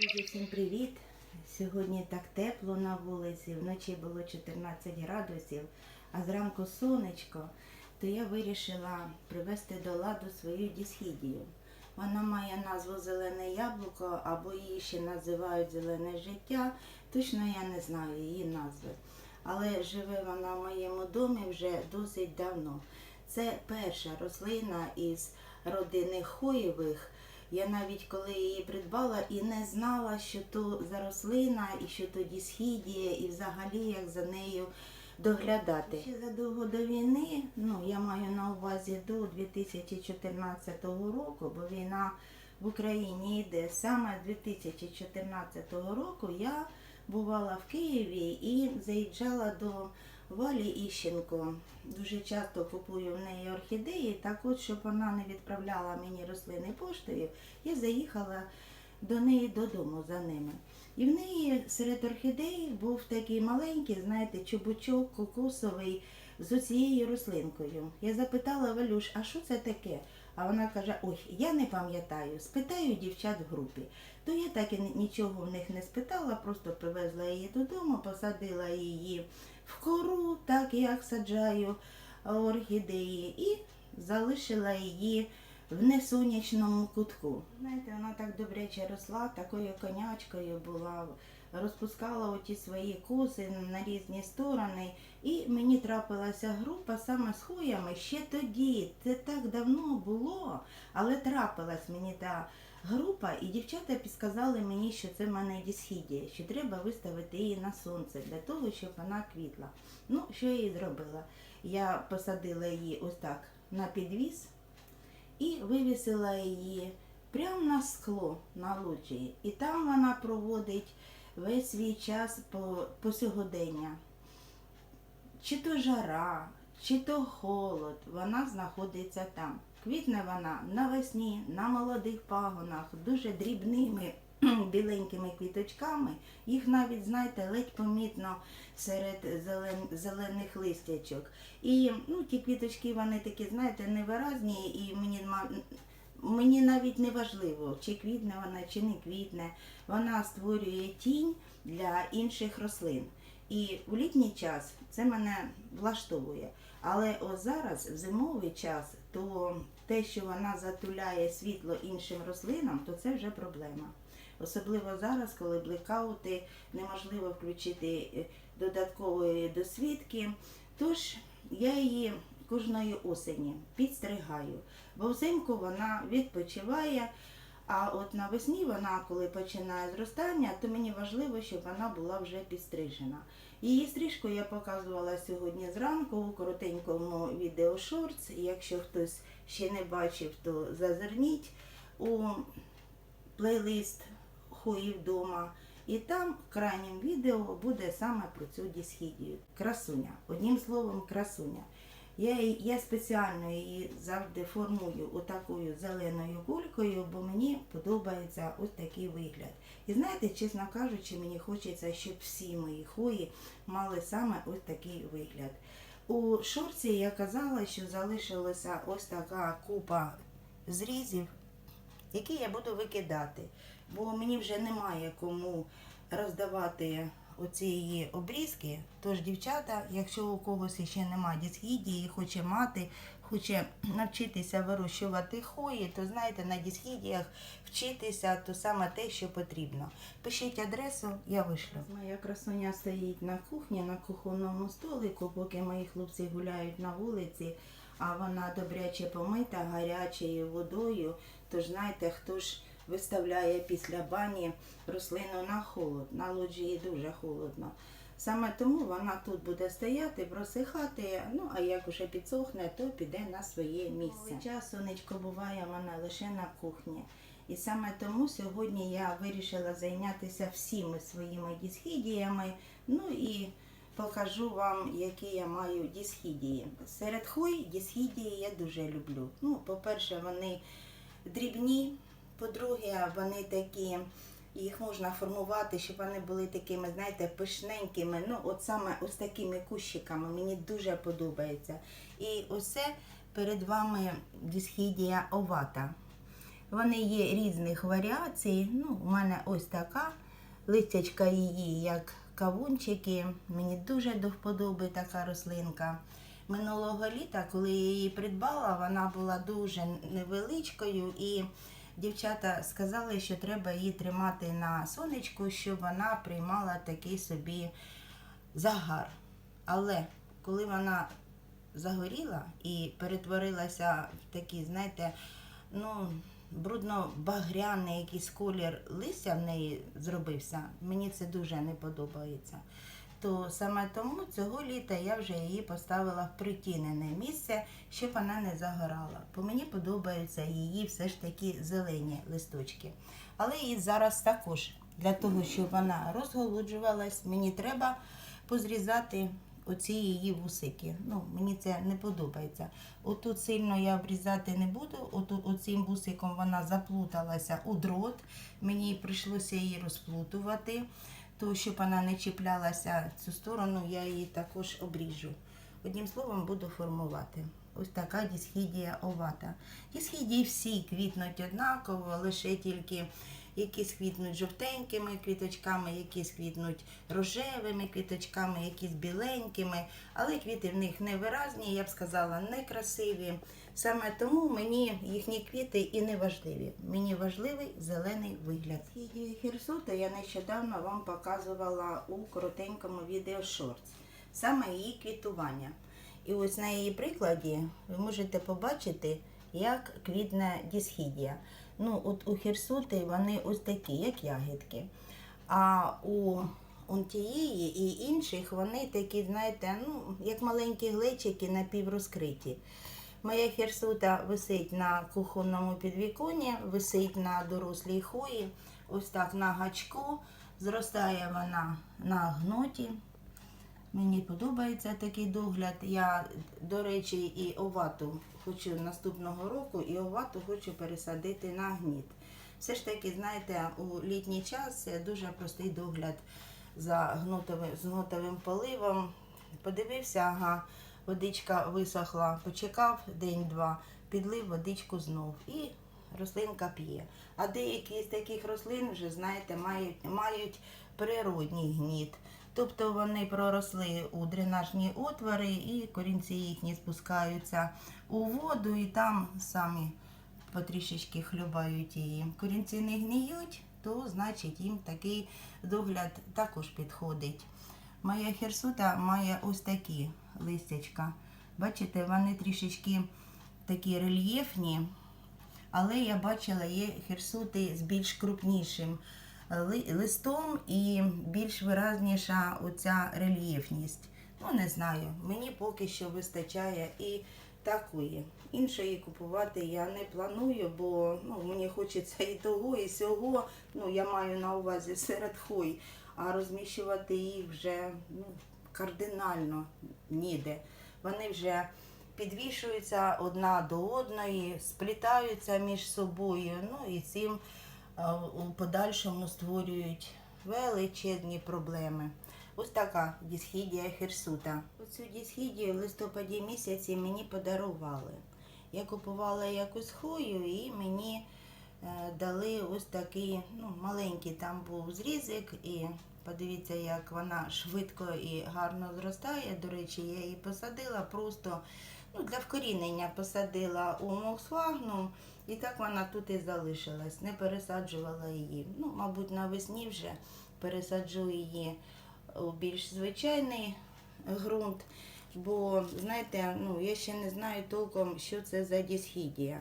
Друзі, всім привіт! Сьогодні так тепло на вулиці, вночі було 14 градусів, а зранку сонечко, то я вирішила привести до ладу свою дісхідію. Вона має назву Зелене яблуко або її ще називають Зелене життя. Точно я не знаю її назви. Але живе вона в моєму домі вже досить давно. Це перша рослина із родини хоєвих. Я навіть коли її придбала і не знала, що то за рослина, і що то дісхідія, і взагалі як за нею доглядати. Ще задовго до війни, ну я маю на увазі до 2014 року, бо війна в Україні йде саме з 2014 року. Я бувала в Києві і заїжджала до Валі Іщенко. Дуже часто купую в неї орхідеї. Так от, щоб вона не відправляла мені рослини поштою, я заїхала до неї додому за ними. І в неї серед орхідей був такий маленький, знаєте, чубучок кокосовий з оцією рослинкою. Я запитала Валюш, а що це таке? А вона каже: Ой, я не пам'ятаю, спитаю дівчат в групі. То я так і нічого в них не спитала, просто привезла її додому, посадила її в кору, так як саджаю орхідеї, і залишила її в несонячному кутку. Знаєте, вона так добряче росла, такою конячкою була, розпускала оті свої коси на різні сторони. І мені трапилася група саме з хуями ще тоді. Це так давно було, але трапилась мені та група, і дівчата підказали мені, що це в мене дісхідія, що треба виставити її на сонце для того, щоб вона квітла. Ну, що я і зробила? Я посадила її ось так на підвіс і вивісила її прямо на скло на лоджії. І там вона проводить весь свій час по, по сьогодення. Чи то жара, чи то холод, вона знаходиться там. Квітне вона навесні, на молодих пагонах, дуже дрібними біленькими квіточками. Їх навіть, знаєте, ледь помітно серед зелен, зелених листячок. І ну, ті квіточки, вони такі, знаєте, невиразні, і мені Мені навіть не важливо, чи квітне вона, чи не квітне. Вона створює тінь для інших рослин. І в літній час це мене влаштовує. Але ось зараз, в зимовий час, то те, що вона затуляє світло іншим рослинам, то це вже проблема. Особливо зараз, коли блекаути, неможливо включити е, додаткової досвідки. Тож я її кожної осені підстригаю, бо взимку вона відпочиває. А от навесні вона, коли починає зростання, то мені важливо, щоб вона була вже підстрижена. Її стрижку я показувала сьогодні зранку у коротенькому відео шортс. Якщо хтось ще не бачив, то зазирніть у плейлист Хої вдома. І там в крайнім відео буде саме про цю дісхідію. Красуня. Одним словом, красуня. Я, я спеціально її завжди формую отакою зеленою кулькою, бо мені подобається ось такий вигляд. І знаєте, чесно кажучи, мені хочеться, щоб всі мої хої мали саме ось такий вигляд. У шорці я казала, що залишилася ось така купа зрізів, які я буду викидати. Бо мені вже немає кому роздавати оці її обрізки. Тож, дівчата, якщо у когось ще немає дісхідії, хоче мати, хоче навчитися вирощувати хої, то знаєте, на дісхідіях вчитися то саме те, що потрібно. Пишіть адресу, я вишлю. Моя красуня стоїть на кухні, на кухонному столику, поки мої хлопці гуляють на вулиці, а вона добряче помита гарячою водою. Тож знаєте, хто ж виставляє після бані рослину на холод. На лоджії дуже холодно. Саме тому вона тут буде стояти, просихати, ну а як вже підсохне, то піде на своє місце. Час сонечко буває вона лише на кухні. І саме тому сьогодні я вирішила зайнятися всіми своїми дісхідіями. Ну і покажу вам, які я маю дісхідії. Серед хой дісхідії я дуже люблю. Ну, по-перше, вони дрібні, по-друге, вони такі, їх можна формувати, щоб вони були такими, знаєте, пишненькими. Ну, от саме ось такими кущиками. Мені дуже подобається. І це Перед вами дисхідія овата. Вони є різних варіацій. Ну, у мене ось така листячка її, як кавунчики. Мені дуже до вподоби така рослинка. Минулого літа, коли я її придбала, вона була дуже невеличкою і дівчата сказали, що треба її тримати на сонечку, щоб вона приймала такий собі загар. Але коли вона загоріла і перетворилася в такий, знаєте, ну, брудно-багряний якийсь колір листя в неї зробився, мені це дуже не подобається. То саме тому цього літа я вже її поставила в притінене місце, щоб вона не загорала. Бо мені подобаються її все ж таки зелені листочки. Але і зараз також для того, щоб вона розголуджувалась, мені треба позрізати оці її вусики. Ну, мені це не подобається. Отут сильно я обрізати не буду. Отут оцим вусиком вона заплуталася у дрот. Мені прийшлося її розплутувати, то щоб вона не чіплялася цю сторону, я її також обріжу. Одним словом, буду формувати. Ось така дісхідія овата. Дісхідії всі квітнуть однаково, лише тільки якісь квітнуть жовтенькими квіточками, якісь квітнуть рожевими квіточками, якісь біленькими, але квіти в них невиразні, я б сказала, некрасиві. Саме тому мені їхні квіти і не важливі. Мені важливий зелений вигляд. Хірсута я нещодавно вам показувала у коротенькому відео шортс. Саме її квітування. І ось на її прикладі ви можете побачити, як квітне дісхідія. Ну, от у хірсути вони ось такі, як ягідки. А у онтієї і інших вони такі, знаєте, ну, як маленькі глечики напіврозкриті. Моя хірсута висить на кухонному підвіконні, висить на дорослій хої, ось так на гачку. Зростає вона на гноті. Мені подобається такий догляд. Я, до речі, і овату хочу наступного року, і овату хочу пересадити на гніт. Все ж таки, знаєте, у літній час дуже простий догляд за гнутовим, з гнутовим поливом. Подивився, ага, водичка висохла, почекав день-два, підлив водичку знов і рослинка п'є. А деякі з таких рослин вже, знаєте, мають, мають природній гніт. Тобто вони проросли у дренажні отвори і корінці їхні спускаються у воду і там самі потрішечки хлюбають її. Корінці не гниють, то значить їм такий догляд також підходить. Моя херсута має ось такі листячка. Бачите, вони трішечки такі рельєфні, але я бачила є херсути з більш крупнішим листом і більш виразніша оця рельєфність. Ну, не знаю, мені поки що вистачає і такої. Іншої купувати я не планую, бо ну, мені хочеться і того, і сього. Ну, я маю на увазі серед хой, а розміщувати їх вже ну, кардинально ніде. Вони вже підвішуються одна до одної, сплітаються між собою. Ну і цим у подальшому створюють величезні проблеми. Ось така дісхідія херсута. Оцю дісхідію в листопаді місяці мені подарували. Я купувала якусь хою і мені е, дали ось такий ну, маленький там був зрізик. І подивіться, як вона швидко і гарно зростає. До речі, я її посадила просто ну, для вкорінення посадила у моксфагнум. І так вона тут і залишилась, не пересаджувала її. Ну, мабуть, навесні вже пересаджу її у більш звичайний ґрунт. Бо, знаєте, ну, я ще не знаю толком, що це за дісхідія.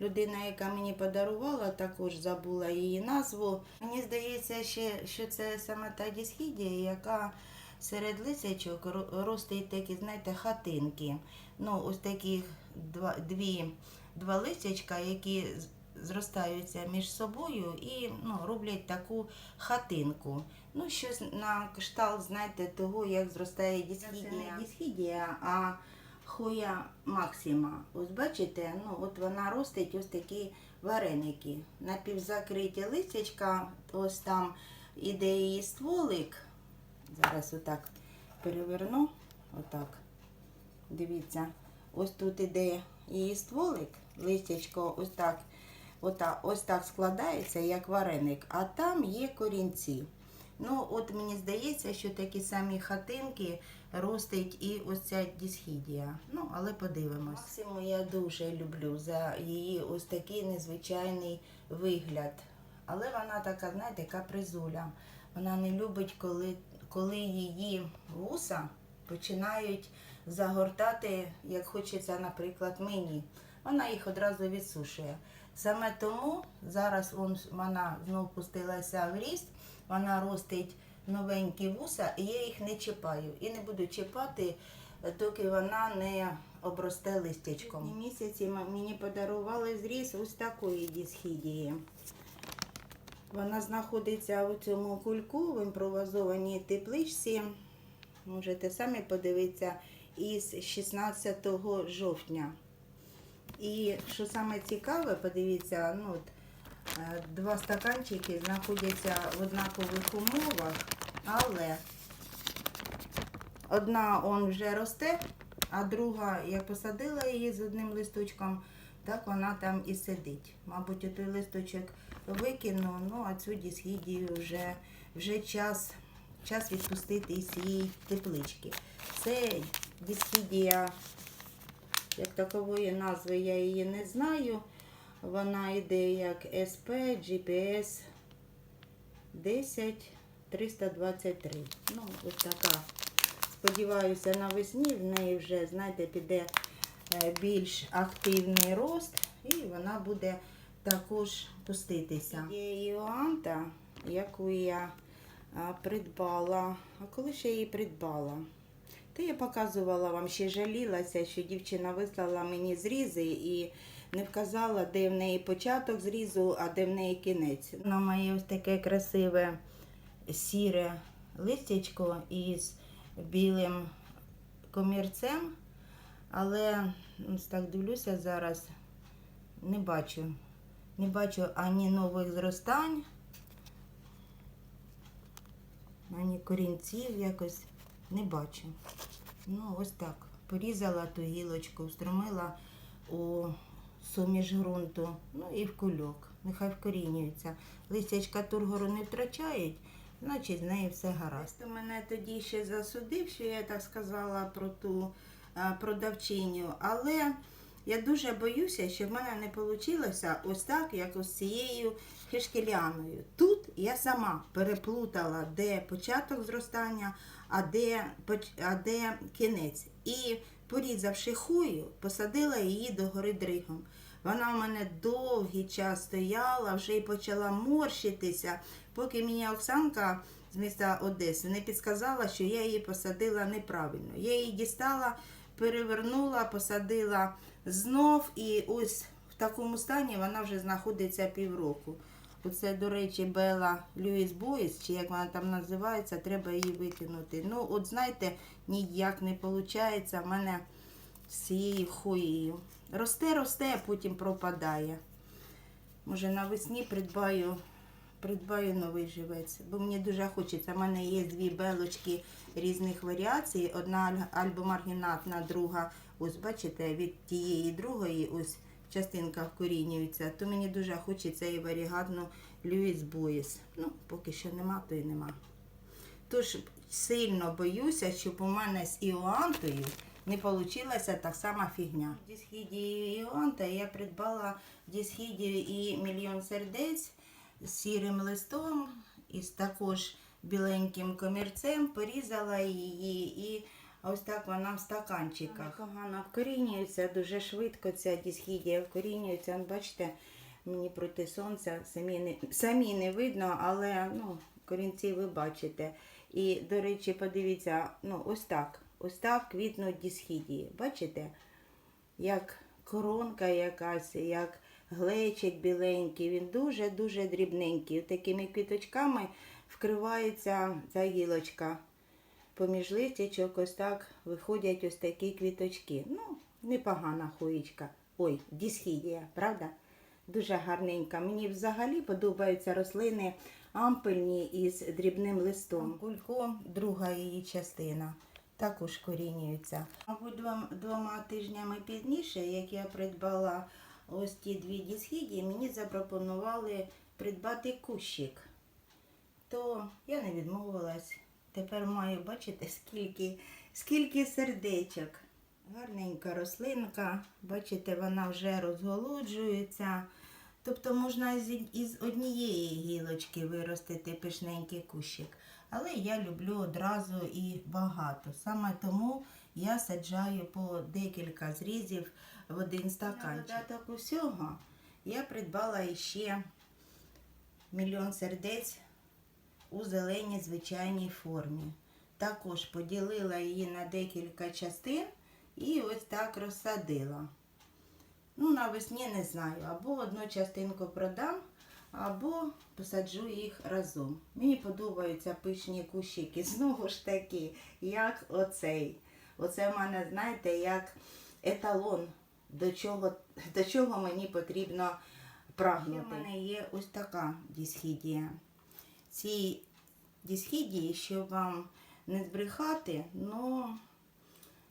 Людина, яка мені подарувала, також забула її назву. Мені здається, ще, що це саме та дісхідія, яка серед лисячок ро- ростить такі, знаєте, хатинки. Ну, ось таких два, дві, два лисячка, які зростаються між собою і ну, роблять таку хатинку. Ну, щось на кшталт, знаєте, того, як зростає дісхідія. Не дісхідія, а хоя максима. Ось бачите, ну от вона ростить ось такі вареники. Напівзакриті листячка, ось там іде її стволик. Зараз отак переверну. Отак. Дивіться. ось тут іде її стволик, листячко ось так, ота, ось так складається, як вареник, а там є корінці. Ну, от мені здається, що такі самі хатинки ростить і ось ця дісхідія. Ну, але подивимось. Максиму я дуже люблю за її ось такий незвичайний вигляд. Але вона така, знаєте, капризуля. Вона не любить, коли, коли її вуса починають загортати, як хочеться, наприклад, мені. Вона їх одразу відсушує. Саме тому зараз вона знов пустилася в ріст, вона ростить новенькі вуса, і я їх не чіпаю. І не буду чіпати, е, доки вона не обросте листячком. Місяці мені подарували зріз ось такої дісхідії. Вона знаходиться у цьому кульку в імпровізованій тепличці. Можете самі подивитися із 16 жовтня. І що саме цікаве, подивіться, ну от, е, два стаканчики знаходяться в однакових умовах, але одна он вже росте, а друга, я посадила її з одним листочком, так вона там і сидить. Мабуть, той листочок викину, ну а цю дісхідію вже, вже час, час відпустити із цієї теплички. Це дісхідія як такової назви я її не знаю. Вона йде як SP GPS 10 323. Ну, ось така. Сподіваюся, навесні в неї вже, знаєте, піде більш активний рост, і вона буде також пуститися. Є Іоанта, яку я придбала. А коли я її придбала? Та я показувала вам, ще жалілася, що дівчина вислала мені зрізи і не вказала, де в неї початок зрізу, а де в неї кінець. Вона має ось таке красиве сіре листячко із білим комірцем, але так дивлюся зараз, не бачу. Не бачу ані нових зростань, ані корінців якось не бачу. Ну, ось так. Порізала ту гілочку, встромила у суміш ґрунту, ну і в кульок. Нехай вкорінюється. Листячка тургору не втрачають, значить з нею все гаразд. Мене тоді ще засудив, що я так сказала про ту продавчиню, але я дуже боюся, що в мене не вийшло ось так, як ось цією хишкеляною. Тут я сама переплутала, де початок зростання, а де, а де кінець. І порізавши хую, посадила її догори дригом. Вона в мене довгий час стояла, вже й почала морщитися, поки мені Оксанка з міста Одеси не підказала, що я її посадила неправильно. Я її дістала, перевернула, посадила знов, і ось в такому стані вона вже знаходиться півроку. Оце, до речі, Бела Льюіс Бойс, чи як вона там називається, треба її викинути. Ну, от знаєте, ніяк не виходить в мене з цією хоєю. Росте, росте, а потім пропадає. Може, навесні придбаю, придбаю новий живець, бо мені дуже хочеться. У мене є дві белочки різних варіацій. Одна аль- альбомаргінатна, друга, ось бачите, від тієї другої ось частинка вкорінюється, то мені дуже хочеться і варігатну Льюіс Боїс. Ну, поки що нема, то й нема. Тож сильно боюся, щоб у мене з Іоантою не вийшла так сама фігня. Дісхідію Іоанта я придбала дісхідію і мільйон сердець сірим листом і також біленьким комірцем. Порізала її і ось так вона в стаканчиках. Погано вкорінюється, дуже швидко ця дісхідія вкорінюється. Бачите, мені проти сонця самі не, самі не видно, але ну, корінці ви бачите. І, до речі, подивіться, ну, ось так. Ось так квітнуть дісхідії. Бачите? Як коронка якась, як глечик біленький. Він дуже-дуже дрібненький. Такими квіточками вкривається ця гілочка. Поміж листячок ось так виходять ось такі квіточки. Ну, непогана хуїчка. Ой, дісхідія, правда? Дуже гарненька. Мені взагалі подобаються рослини ампельні із дрібним листом. Кулько, друга її частина. також корінюються. Мабуть, двома тижнями пізніше, як я придбала ось ті дві дісхідії, мені запропонували придбати кущик. То я не відмовилась. Тепер маю бачите, скільки, скільки сердечок. Гарненька рослинка, бачите, вона вже розголуджується. Тобто можна із однієї гілочки виростити пишненький кущик. Але я люблю одразу і багато. Саме тому я саджаю по декілька зрізів в один стаканчик. На додаток усього я придбала іще мільйон сердець у зеленій звичайній формі. Також поділила її на декілька частин і ось так розсадила. Ну, навесні не знаю. Або одну частинку продам, або посаджу їх разом. Мені подобаються пишні кущики. Знову ж таки, як оцей. Оце в мене, знаєте, як еталон, до чого, до чого мені потрібно прагнути. У мене є ось така дісхідія. Ці дісхідії, щоб вам не збрехати, ну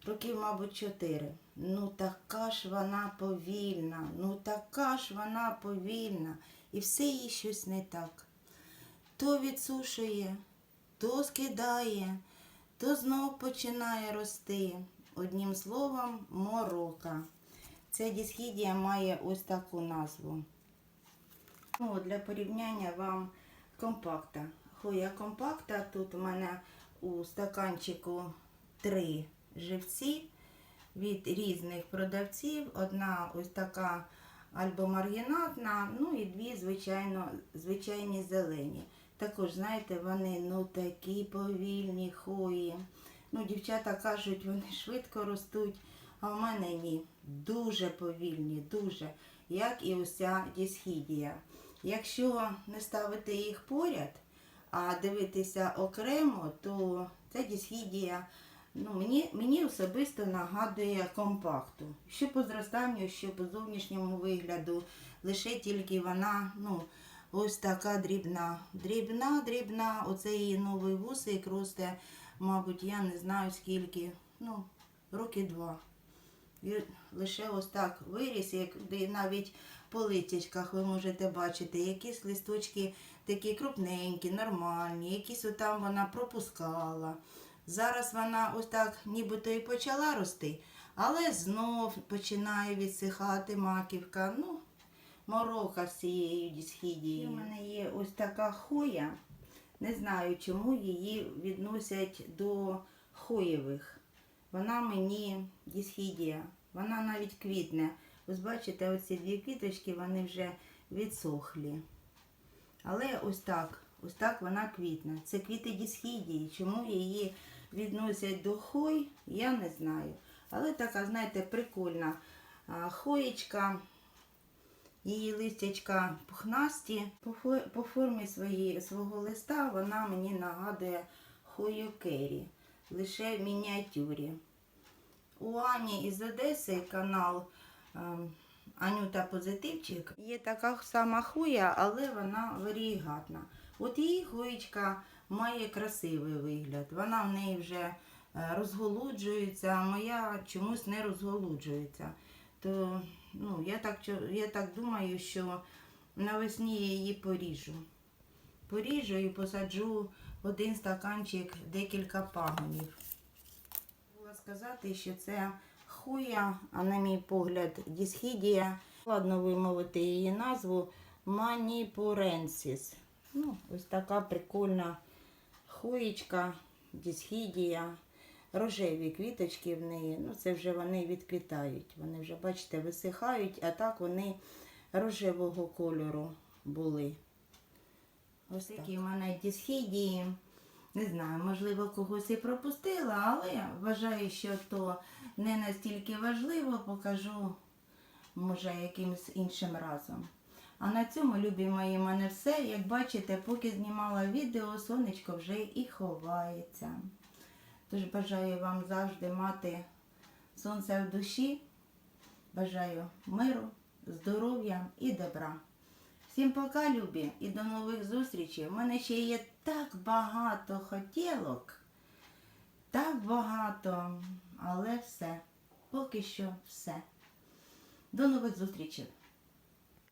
років, мабуть, чотири. Ну така ж вона повільна, ну така ж вона повільна. І все їй щось не так. То відсушує, то скидає, то знов починає рости. Одним словом, морока. Ця дісхідія має ось таку назву. Ну, для порівняння вам компакта. Хоя компакта. Тут у мене у стаканчику три живці від різних продавців. Одна ось така альбомаргінатна, ну і дві, звичайно, звичайні зелені. Також, знаєте, вони ну такі повільні хої. Ну, дівчата кажуть, вони швидко ростуть, а в мене ні. Дуже повільні, дуже. Як і уся дісхідія. Якщо не ставити їх поряд, а дивитися окремо, то ця дісхідія ну, мені, мені особисто нагадує компакту. Що по зростанню, що по зовнішньому вигляду, лише тільки вона, ну, ось така дрібна. Дрібна, дрібна, оце її новий вусик росте, мабуть, я не знаю скільки, ну, роки два. І лише ось так виріс, як навіть по листячках ви можете бачити, якісь листочки такі крупненькі, нормальні, якісь отам вона пропускала. Зараз вона ось так нібито і почала рости, але знов починає відсихати маківка. Ну, морока з цією дісхідією. У мене є ось така хоя. Не знаю, чому її відносять до хоєвих. Вона мені дісхідія, вона навіть квітне. Ось бачите, оці дві квіточки, вони вже відсохлі. Але ось так, ось так вона квітне. Це квіти дісхідії. Чому її відносять до хой, я не знаю. Але така, знаєте, прикольна хоєчка. Її листячка пухнасті. По, формі свої, свого листа вона мені нагадує хою кері, лише в мініатюрі. У Ані із Одеси канал ем, Анюта Позитивчик. Є така сама хуя, але вона варігатна. От її хуєчка має красивий вигляд. Вона в неї вже е, розголуджується, а моя чомусь не розголуджується. То ну, я, так, я так думаю, що навесні я її поріжу. Поріжу і посаджу один стаканчик декілька пагонів. Хотіла сказати, що це хуя, а на мій погляд, дісхідія. Складно вимовити її назву Маніпуренсіс. Ну, ось така прикольна хуєчка, дісхідія. Рожеві квіточки в неї. Ну, це вже вони відквітають. Вони вже, бачите, висихають, а так вони рожевого кольору були. Ось такі в мене дісхідії. Не знаю, можливо, когось і пропустила, але я вважаю, що то не настільки важливо, покажу, може, якимось іншим разом. А на цьому, любі мої, в мене все. Як бачите, поки знімала відео, сонечко вже і ховається. Тож бажаю вам завжди мати сонце в душі. Бажаю миру, здоров'я і добра. Всім пока, любі, і до нових зустрічей. У мене ще є так багато хотілок. Так багато, але все. Поки що все. До нових зустрічей!